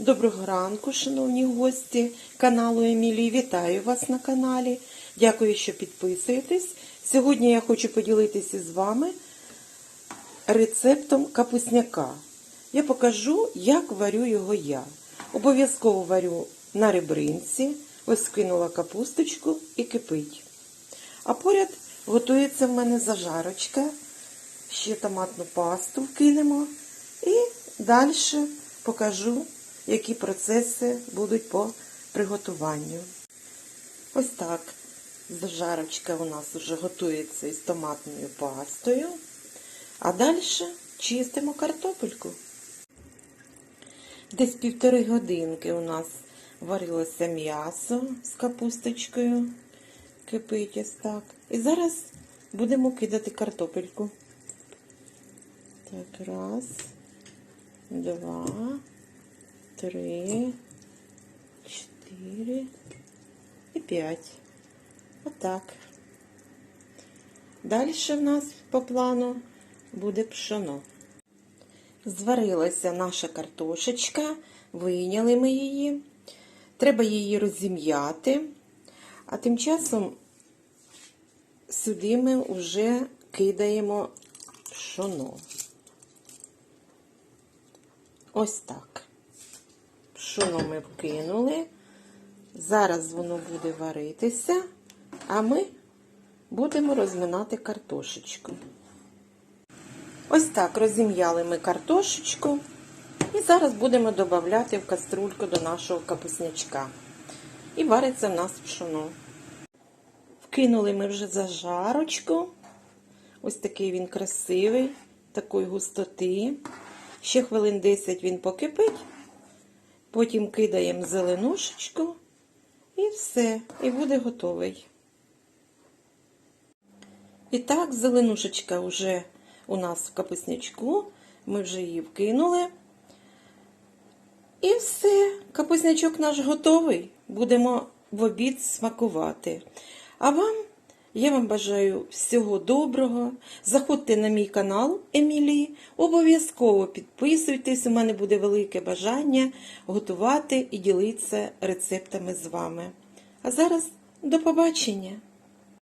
Доброго ранку, шановні гості каналу Емілії. Вітаю вас на каналі. Дякую, що підписуєтесь. Сьогодні я хочу поділитися з вами рецептом капусняка. Я покажу, як варю його я. Обов'язково варю на ребринці, ось скинула капусточку і кипить. А поряд готується в мене зажарочка. Ще томатну пасту вкинемо. І далі покажу, які процеси будуть по приготуванню. Ось так. Зажарочка у нас вже готується із томатною пастою. А далі чистимо картопельку. Десь півтори годинки у нас варилося м'ясо з капусточкою. Кипить ось так. І зараз будемо кидати картопельку. Так, раз, два, три, чотири і п'ять. Отак. Далі в нас по плану буде пшоно. Зварилася наша картошечка, вийняли ми її. Треба її розім'яти. А тим часом сюди ми вже кидаємо пшоно. Ось так. Пшоно ми вкинули. Зараз воно буде варитися, а ми будемо розминати картошечку. Ось так розім'яли ми картошечку. І зараз будемо додавати в каструльку до нашого капуснячка. І вариться в нас пшоно. Вкинули ми вже зажарочку. Ось такий він красивий, такої густоти. Ще хвилин 10 він покипить. Потім кидаємо зеленушечку і все, і буде готовий. І так, зеленушечка вже у нас в капуснячку. Ми вже її вкинули. І все, капуснячок наш готовий. Будемо в обід смакувати. А вам, я вам бажаю всього доброго. Заходьте на мій канал Емілії. Обов'язково підписуйтесь, у мене буде велике бажання готувати і ділитися рецептами з вами. А зараз до побачення!